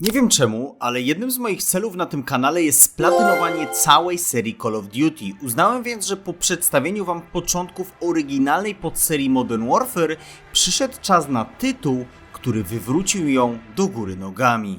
Nie wiem czemu, ale jednym z moich celów na tym kanale jest splatynowanie całej serii Call of Duty. Uznałem więc, że po przedstawieniu wam początków oryginalnej podserii Modern Warfare przyszedł czas na tytuł, który wywrócił ją do góry nogami.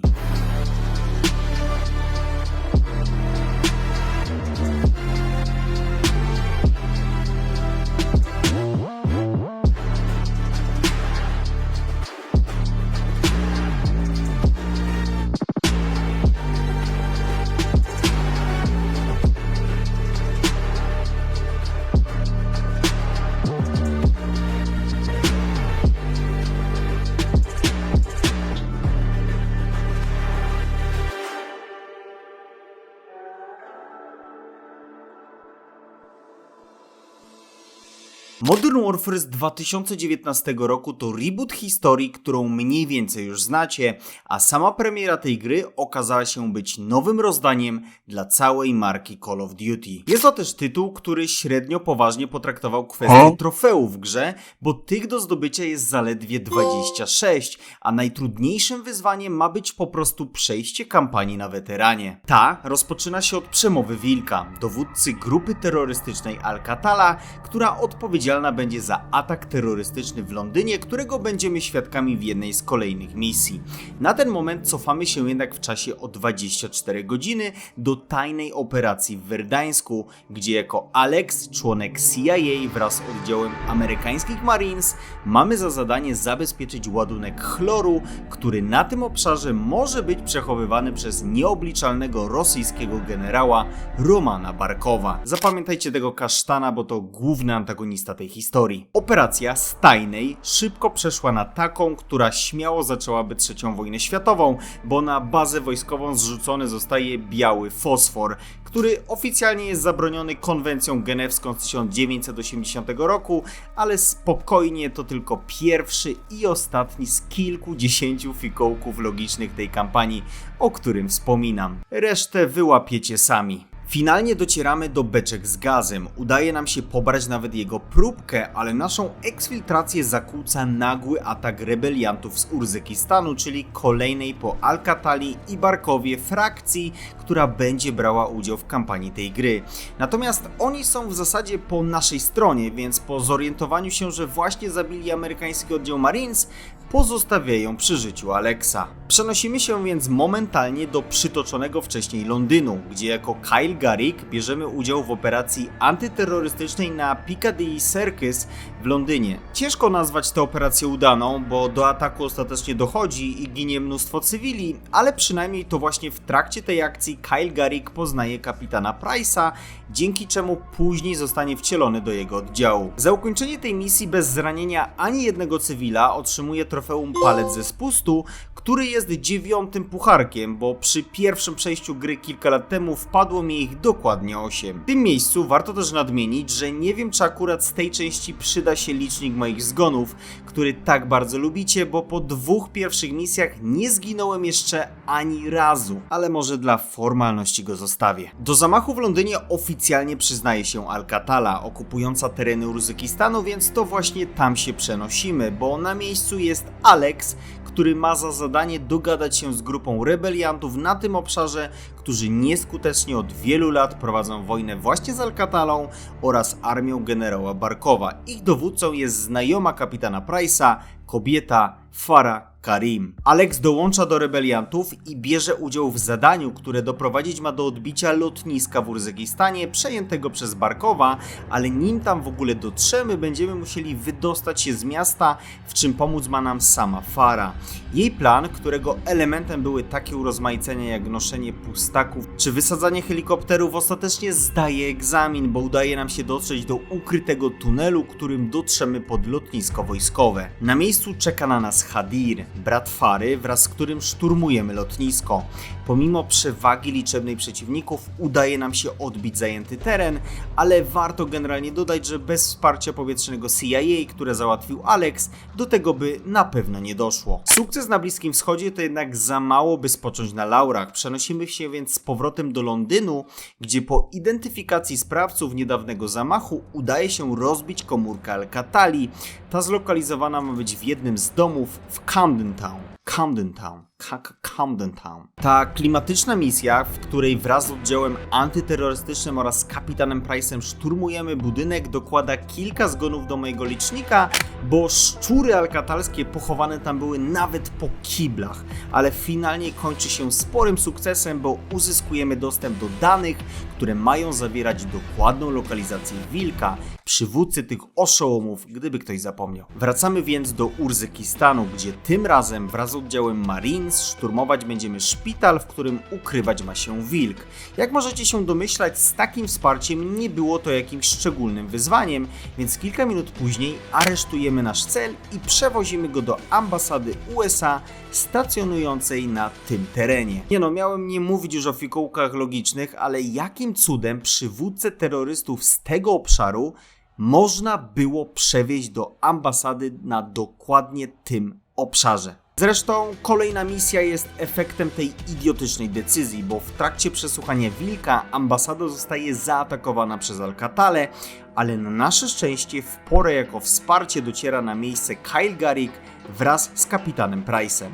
Modern Warfare z 2019 roku to reboot historii, którą mniej więcej już znacie, a sama premiera tej gry okazała się być nowym rozdaniem dla całej marki Call of Duty. Jest to też tytuł, który średnio poważnie potraktował kwestię trofeów w grze, bo tych do zdobycia jest zaledwie 26, a najtrudniejszym wyzwaniem ma być po prostu przejście kampanii na weteranie. Ta rozpoczyna się od przemowy Wilka, dowódcy grupy terrorystycznej Al-Qatala, która odpowiedzialna będzie za atak terrorystyczny w Londynie, którego będziemy świadkami w jednej z kolejnych misji. Na ten moment cofamy się jednak w czasie o 24 godziny do tajnej operacji w Werdańsku, gdzie jako Alex, członek CIA wraz z oddziałem amerykańskich Marines, mamy za zadanie zabezpieczyć ładunek chloru, który na tym obszarze może być przechowywany przez nieobliczalnego rosyjskiego generała Romana Barkowa. Zapamiętajcie tego kasztana, bo to główny antagonista tej historii. Operacja z tajnej szybko przeszła na taką, która śmiało zaczęłaby trzecią wojnę światową, bo na bazę wojskową zrzucony zostaje biały fosfor, który oficjalnie jest zabroniony konwencją genewską z 1980 roku, ale spokojnie to tylko pierwszy i ostatni z kilkudziesięciu fikołków logicznych tej kampanii, o którym wspominam. Resztę wyłapiecie sami. Finalnie docieramy do beczek z gazem. Udaje nam się pobrać nawet jego próbkę, ale naszą eksfiltrację zakłóca nagły atak rebeliantów z Urzykistanu, czyli kolejnej po Alcatali i Barkowie frakcji, która będzie brała udział w kampanii tej gry. Natomiast oni są w zasadzie po naszej stronie, więc po zorientowaniu się, że właśnie zabili amerykański oddział Marines, pozostawiają przy życiu Alexa. Przenosimy się więc momentalnie do przytoczonego wcześniej Londynu, gdzie jako Kyle Garrick bierzemy udział w operacji antyterrorystycznej na Piccadilly Circus w Londynie. Ciężko nazwać tę operację udaną, bo do ataku ostatecznie dochodzi i ginie mnóstwo cywili, ale przynajmniej to właśnie w trakcie tej akcji Kyle Garrick poznaje kapitana Price'a, dzięki czemu później zostanie wcielony do jego oddziału. Za ukończenie tej misji bez zranienia ani jednego cywila otrzymuje trofeum Palec ze Spustu, który jest dziewiątym pucharkiem, bo przy pierwszym przejściu gry kilka lat temu wpadło mi ich dokładnie 8. W tym miejscu warto też nadmienić, że nie wiem czy akurat z tej części przyda się licznik moich zgonów, który tak bardzo lubicie, bo po dwóch pierwszych misjach nie zginąłem jeszcze ani razu, ale może dla formalności go zostawię. Do zamachu w Londynie oficjalnie przyznaje się Alcatala, okupująca tereny Urzykistanu, więc to właśnie tam się przenosimy, bo na miejscu jest Alex, który ma za zadanie dogadać się z grupą rebeliantów na tym obszarze, którzy nieskutecznie od wielu lat prowadzą wojnę właśnie z Alcatalą oraz armią generała Barkowa. Ich dowódcą jest znajoma kapitana Price'a, kobieta Farah Karim. Alex dołącza do rebeliantów i bierze udział w zadaniu, które doprowadzić ma do odbicia lotniska w Urzykistanie przejętego przez Barkowa, ale nim tam w ogóle dotrzemy, będziemy musieli wydostać się z miasta, w czym pomóc ma nam sama Fara. Jej plan, którego elementem były takie urozmaicenia jak noszenie pustaków czy wysadzanie helikopterów, ostatecznie zdaje egzamin, bo udaje nam się dotrzeć do ukrytego tunelu, którym dotrzemy pod lotnisko wojskowe. Na miejscu czeka na nas Hadir, brat Fary, wraz z którym szturmujemy lotnisko. Pomimo przewagi liczebnej przeciwników udaje nam się odbić zajęty teren, ale warto generalnie dodać, że bez wsparcia powietrznego CIA, które załatwił Alex, do tego by na pewno nie doszło. Sukces na Bliskim Wschodzie to jednak za mało, by spocząć na laurach. Przenosimy się więc z powrotem do Londynu, gdzie po identyfikacji sprawców niedawnego zamachu udaje się rozbić komórkę Alcatali. Ta zlokalizowana ma być w jednym z domów w Camden Town. Camden Town. Ca- Camden Town. Ta klimatyczna misja, w której wraz z oddziałem antyterrorystycznym oraz kapitanem Price'em szturmujemy budynek, dokłada kilka zgonów do mojego licznika, bo szczury alkatalskie pochowane tam były nawet po kiblach, ale finalnie kończy się sporym sukcesem, bo uzyskujemy dostęp do danych, które mają zawierać dokładną lokalizację wilka, przywódcy tych oszołomów, gdyby ktoś zapomniał. Wracamy więc do Urzykistanu, gdzie tym razem wraz oddziałem Marines szturmować będziemy szpital, w którym ukrywać ma się wilk. Jak możecie się domyślać, z takim wsparciem nie było to jakimś szczególnym wyzwaniem, więc kilka minut później aresztujemy nasz cel i przewozimy go do ambasady USA stacjonującej na tym terenie. Nie no, miałem nie mówić już o fikołkach logicznych, ale jakim cudem przywódcę terrorystów z tego obszaru można było przewieźć do ambasady na dokładnie tym obszarze. Zresztą kolejna misja jest efektem tej idiotycznej decyzji, bo w trakcie przesłuchania Wilka ambasada zostaje zaatakowana przez Alcatale, ale na nasze szczęście w porę jako wsparcie dociera na miejsce Kyle Garrick wraz z kapitanem Price'em.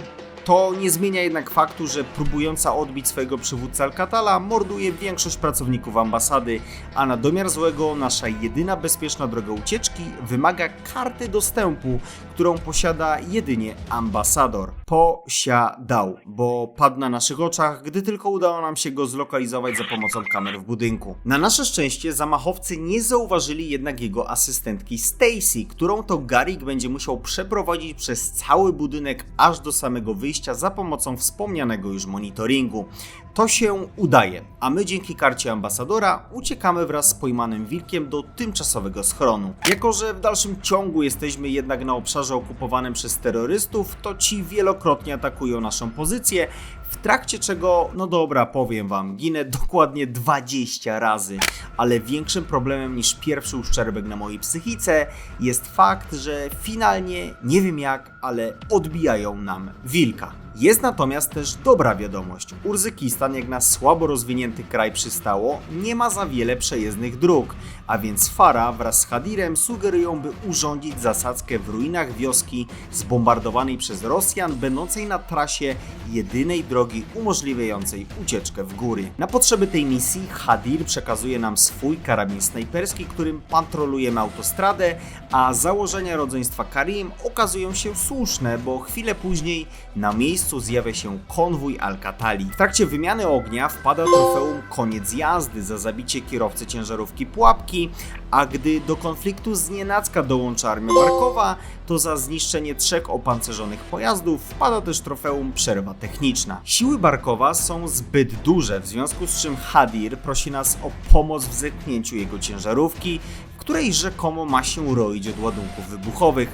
To nie zmienia jednak faktu, że próbująca odbić swojego przywódcę Alcatala morduje większość pracowników ambasady, a na domiar złego nasza jedyna bezpieczna droga ucieczki wymaga karty dostępu, którą posiada jedynie ambasador. Posiadał, bo padł na naszych oczach, gdy tylko udało nam się go zlokalizować za pomocą kamer w budynku. Na nasze szczęście zamachowcy nie zauważyli jednak jego asystentki Stacy, którą to Garrick będzie musiał przeprowadzić przez cały budynek aż do samego wyjścia za pomocą wspomnianego już monitoringu. To się udaje, a my dzięki karcie ambasadora uciekamy wraz z pojmanym wilkiem do tymczasowego schronu. Jako, że w dalszym ciągu jesteśmy jednak na obszarze okupowanym przez terrorystów, to ci wielokrotnie atakują naszą pozycję, w trakcie czego, no dobra, powiem wam, ginę dokładnie 20 razy, ale większym problemem niż pierwszy uszczerbek na mojej psychice jest fakt, że finalnie, nie wiem jak, ale odbijają nam wilka. Jest natomiast też dobra wiadomość. Urzykistan, jak na słabo rozwinięty kraj przystało, nie ma za wiele przejezdnych dróg, a więc Fara wraz z Hadirem sugerują, by urządzić zasadzkę w ruinach wioski zbombardowanej przez Rosjan, będącej na trasie jedynej drogi umożliwiającej ucieczkę w góry. Na potrzeby tej misji Hadir przekazuje nam swój karabin snajperski, którym patrolujemy autostradę, a założenia rodzeństwa Karim okazują się słuszne, bo chwilę później na miejscu zjawia się konwój Alcatali. W trakcie wymiany ognia wpada trofeum koniec jazdy za zabicie kierowcy ciężarówki Pułapki, a gdy do konfliktu z nienacka dołącza armia Barkowa, to za zniszczenie trzech opancerzonych pojazdów wpada też trofeum przerwa techniczna. Siły Barkowa są zbyt duże, w związku z czym Hadir prosi nas o pomoc w zepchnięciu jego ciężarówki, której rzekomo ma się roić od ładunków wybuchowych.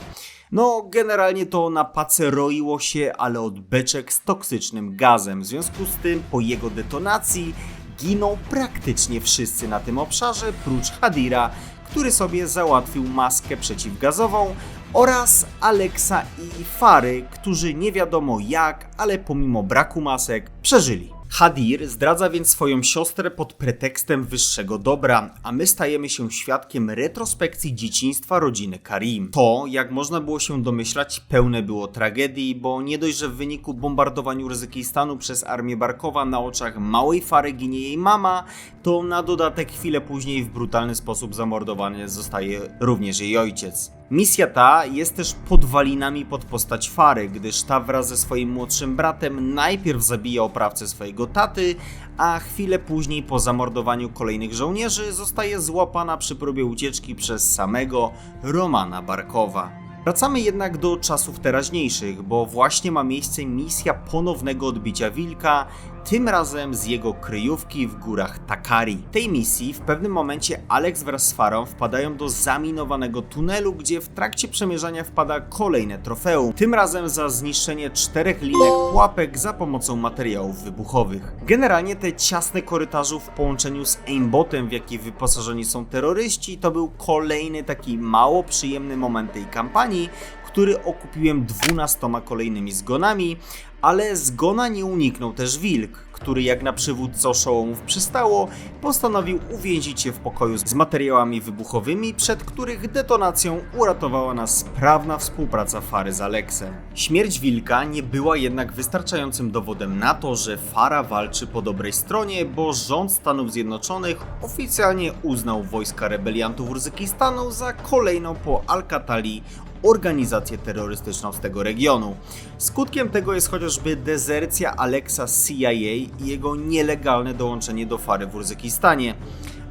No, generalnie to na pace roiło się, ale od beczek z toksycznym gazem. W związku z tym, po jego detonacji giną praktycznie wszyscy na tym obszarze, prócz Hadira, który sobie załatwił maskę przeciwgazową, oraz Alexa i Fary, którzy nie wiadomo jak, ale pomimo braku masek przeżyli. Hadir zdradza więc swoją siostrę pod pretekstem wyższego dobra, a my stajemy się świadkiem retrospekcji dzieciństwa rodziny Karim. To, jak można było się domyślać, pełne było tragedii, bo nie dość, że w wyniku bombardowań Urzykistanu przez armię Barkowa na oczach małej Fary ginie jej mama, to na dodatek chwilę później w brutalny sposób zamordowany zostaje również jej ojciec. Misja ta jest też podwalinami pod postać Fary, gdyż ta wraz ze swoim młodszym bratem najpierw zabija oprawcę swojego taty, a chwilę później po zamordowaniu kolejnych żołnierzy zostaje złapana przy próbie ucieczki przez samego Romana Barkowa. Wracamy jednak do czasów teraźniejszych, bo właśnie ma miejsce misja ponownego odbicia wilka, tym razem z jego kryjówki w górach Takari. W tej misji w pewnym momencie Alex wraz z Farą wpadają do zaminowanego tunelu, gdzie w trakcie przemierzania wpada kolejne trofeum, tym razem za zniszczenie czterech linek pułapek za pomocą materiałów wybuchowych. Generalnie te ciasne korytarze w połączeniu z aimbotem, w jaki wyposażeni są terroryści, to był kolejny taki mało przyjemny moment tej kampanii, który okupiłem 12 kolejnymi zgonami, ale zgona nie uniknął też wilk, który jak na przywódco oszołomów przystało, postanowił uwięzić się w pokoju z materiałami wybuchowymi, przed których detonacją uratowała nas sprawna współpraca Fary z Aleksem. Śmierć Wilka nie była jednak wystarczającym dowodem na to, że Fara walczy po dobrej stronie, bo rząd Stanów Zjednoczonych oficjalnie uznał wojska rebeliantów Urzykistanu za kolejną po Al-Katali organizację terrorystyczną z tego regionu. Skutkiem tego jest chociażby dezercja Alexa CIA i jego nielegalne dołączenie do Fary w Urzykistanie.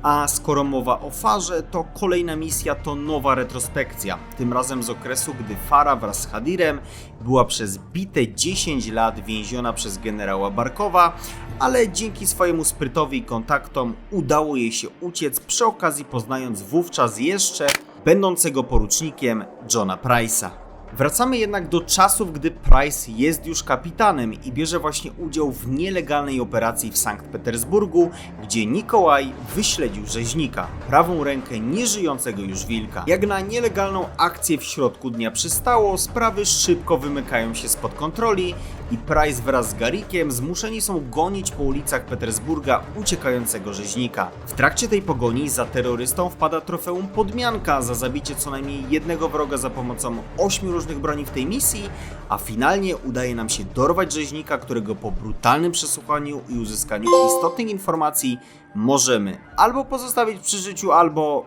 A skoro mowa o Farze, to kolejna misja to nowa retrospekcja. Tym razem z okresu, gdy Fara wraz z Hadirem była przez bite 10 lat więziona przez generała Barkowa, ale dzięki swojemu sprytowi i kontaktom udało jej się uciec, przy okazji poznając wówczas jeszcze będącego porucznikiem Johna Price'a. Wracamy jednak do czasów, gdy Price jest już kapitanem i bierze właśnie udział w nielegalnej operacji w Sankt Petersburgu, gdzie Nikołaj wyśledził rzeźnika, prawą rękę nieżyjącego już wilka. Jak na nielegalną akcję w środku dnia przystało, sprawy szybko wymykają się spod kontroli i Price wraz z Garikiem zmuszeni są gonić po ulicach Petersburga uciekającego rzeźnika. W trakcie tej pogoni za terrorystą wpada trofeum podmianka za zabicie co najmniej jednego wroga za pomocą ośmiu różnych broni w tej misji, a finalnie udaje nam się dorwać rzeźnika, którego po brutalnym przesłuchaniu i uzyskaniu istotnych informacji możemy albo pozostawić przy życiu, albo...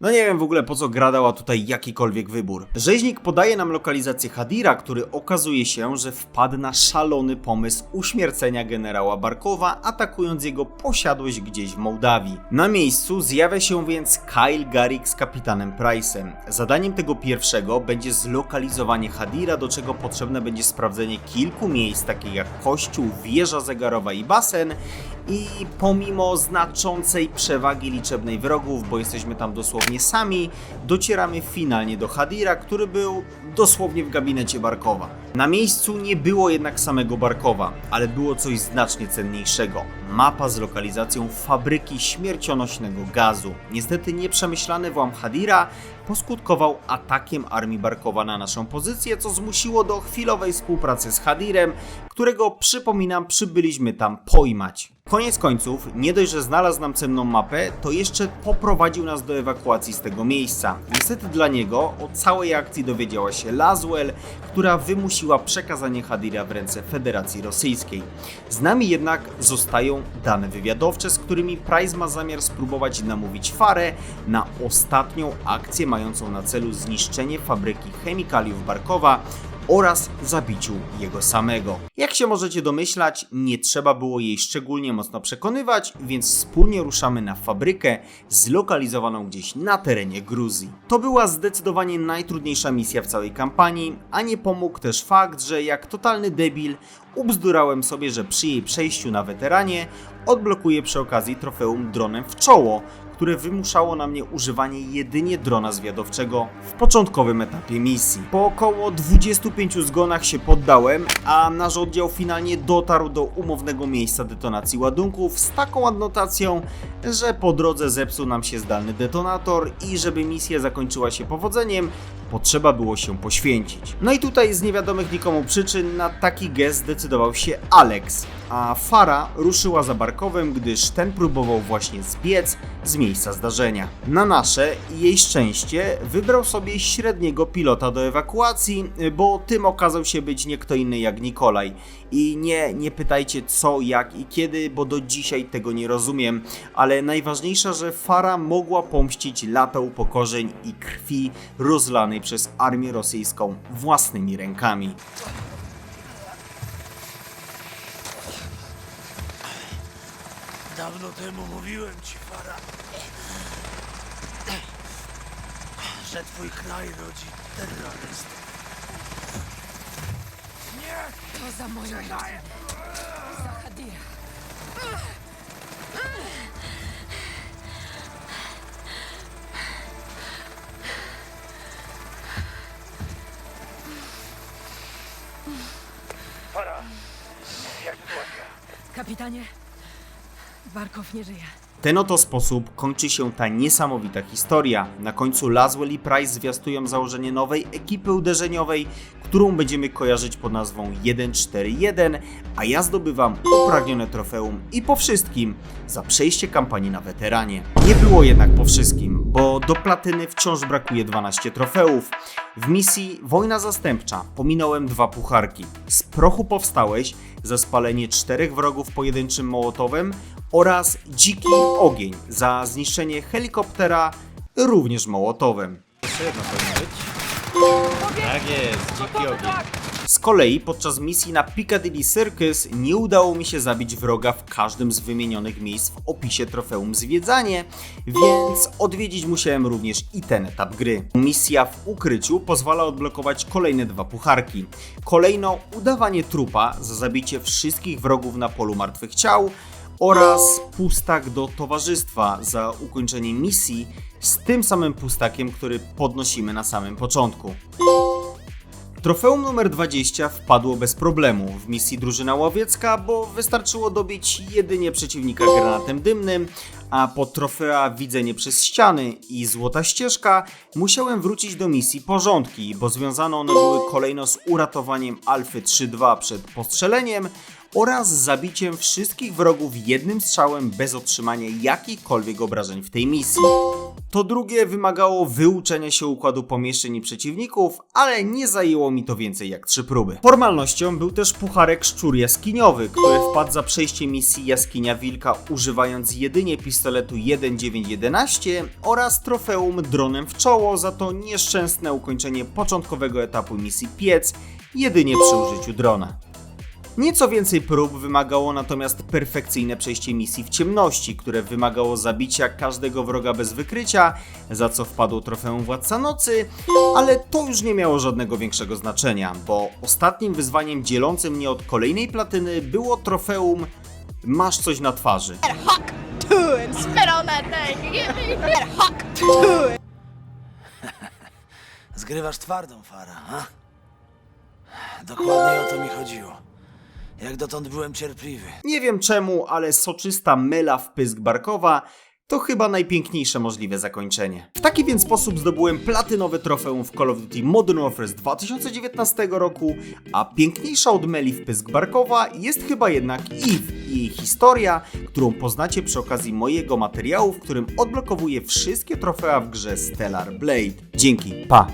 No nie wiem w ogóle po co gra dała tutaj jakikolwiek wybór. Rzeźnik podaje nam lokalizację Hadira, który okazuje się, że wpadł na szalony pomysł uśmiercenia generała Barkowa, atakując jego posiadłość gdzieś w Mołdawii. Na miejscu zjawia się więc Kyle Garrick z kapitanem Price'em. Zadaniem tego pierwszego będzie zlokalizowanie Hadira, do czego potrzebne będzie sprawdzenie kilku miejsc, takich jak kościół, wieża zegarowa i basen. I pomimo znaczącej przewagi liczebnej wrogów, bo jesteśmy tam dosłownie sami, docieramy finalnie do Hadira, który był dosłownie w gabinecie Barkowa. Na miejscu nie było jednak samego Barkowa, ale było coś znacznie cenniejszego. Mapa z lokalizacją fabryki śmiercionośnego gazu. Niestety nieprzemyślany włam Hadira poskutkował atakiem armii Barkowa na naszą pozycję, co zmusiło do chwilowej współpracy z Hadirem, którego przypominam przybyliśmy tam pojmać. Koniec końców, nie dość, że znalazł nam cenną mapę, to jeszcze poprowadził nas do ewakuacji z tego miejsca. Niestety dla niego o całej akcji dowiedziała się Laswell, która wymusiła przekazanie Hadira w ręce Federacji Rosyjskiej. Z nami jednak zostają dane wywiadowcze, z którymi Price ma zamiar spróbować namówić Farę na ostatnią akcję mającą na celu zniszczenie fabryki chemikaliów Barkowa oraz zabiciu jego samego. Jak się możecie domyślać, nie trzeba było jej szczególnie mocno przekonywać, więc wspólnie ruszamy na fabrykę zlokalizowaną gdzieś na terenie Gruzji. To była zdecydowanie najtrudniejsza misja w całej kampanii, a nie pomógł też fakt, że jak totalny debil ubzdurałem sobie, że przy jej przejściu na weteranie odblokuję przy okazji trofeum dronem w czoło, które wymuszało na mnie używanie jedynie drona zwiadowczego w początkowym etapie misji. Po około 25 zgonach się poddałem, a nasz oddział finalnie dotarł do umownego miejsca detonacji ładunków z taką adnotacją, że po drodze zepsuł nam się zdalny detonator i żeby misja zakończyła się powodzeniem, potrzeba było się poświęcić. No i tutaj z niewiadomych nikomu przyczyn na taki gest zdecydował się Alex, a Fara ruszyła za Barkowem, gdyż ten próbował właśnie zbiec z miejsca zdarzenia. Na nasze i jej szczęście wybrał sobie średniego pilota do ewakuacji, bo tym okazał się być nie kto inny jak Nikolaj. I nie, nie pytajcie co, jak i kiedy, bo do dzisiaj tego nie rozumiem, ale najważniejsza, że Fara mogła pomścić lata upokorzeń i krwi rozlanej przez armię rosyjską własnymi rękami. Dawno temu mówiłem ci, Fara, że twój kraj rodzi terrorystów. Nie! To za moją Czekaj! Za Hadira. Fara, jak sytuacja? Kapitanie, Barkow nie żyje. ten oto sposób kończy się ta niesamowita historia. Na końcu Laswell i Price zwiastują założenie nowej ekipy uderzeniowej, którą będziemy kojarzyć pod nazwą 141, a ja zdobywam upragnione trofeum i po wszystkim za przejście kampanii na weteranie. Nie było jednak po wszystkim, bo do platyny wciąż brakuje 12 trofeów. W misji Wojna Zastępcza pominąłem dwa pucharki. Z prochu powstałeś za spalenie czterech wrogów pojedynczym mołotowem oraz Dziki Ogień za zniszczenie helikoptera również mołotowem. Jeszcze jedno powinno być. Tak jest, dziki ogień. Z kolei podczas misji na Piccadilly Circus nie udało mi się zabić wroga w każdym z wymienionych miejsc w opisie trofeum Zwiedzanie, więc odwiedzić musiałem również i ten etap gry. Misja w ukryciu pozwala odblokować kolejne dwa pucharki. Kolejno udawanie trupa za zabicie wszystkich wrogów na polu martwych ciał oraz pustak do towarzystwa za ukończenie misji z tym samym pustakiem, który podnosimy na samym początku. Trofeum numer 20 wpadło bez problemu w misji drużyna łowiecka, bo wystarczyło dobić jedynie przeciwnika granatem dymnym, a po trofea widzenie przez ściany i złota ścieżka musiałem wrócić do misji porządki, bo związane one były kolejno z uratowaniem Alfy 3-2 przed postrzeleniem oraz zabiciem wszystkich wrogów jednym strzałem bez otrzymania jakichkolwiek obrażeń w tej misji. To drugie wymagało wyuczenia się układu pomieszczeń i przeciwników, ale nie zajęło mi to więcej jak trzy próby. Formalnością był też pucharek szczur jaskiniowy, który wpadł za przejście misji Jaskinia Wilka używając jedynie pistoletu 1.9.11 oraz trofeum dronem w czoło za to nieszczęsne ukończenie początkowego etapu misji Piec jedynie przy użyciu drona. Nieco więcej prób wymagało natomiast perfekcyjne przejście misji w ciemności, które wymagało zabicia każdego wroga bez wykrycia, za co wpadło trofeum Władca Nocy, ale to już nie miało żadnego większego znaczenia, bo ostatnim wyzwaniem dzielącym mnie od kolejnej platyny było trofeum Masz coś na twarzy. Zgrywasz twardą, Fara, a? Dokładnie o to mi chodziło. Jak dotąd byłem cierpliwy. Nie wiem czemu, ale soczysta mela w pysk barkowa to chyba najpiękniejsze możliwe zakończenie. W taki więc sposób zdobyłem platynowe trofeum w Call of Duty Modern Warfare z 2019 roku, a piękniejsza od meli w pysk barkowa jest chyba jednak Eve i jej historia, którą poznacie przy okazji mojego materiału, w którym odblokowuję wszystkie trofea w grze Stellar Blade. Dzięki, pa!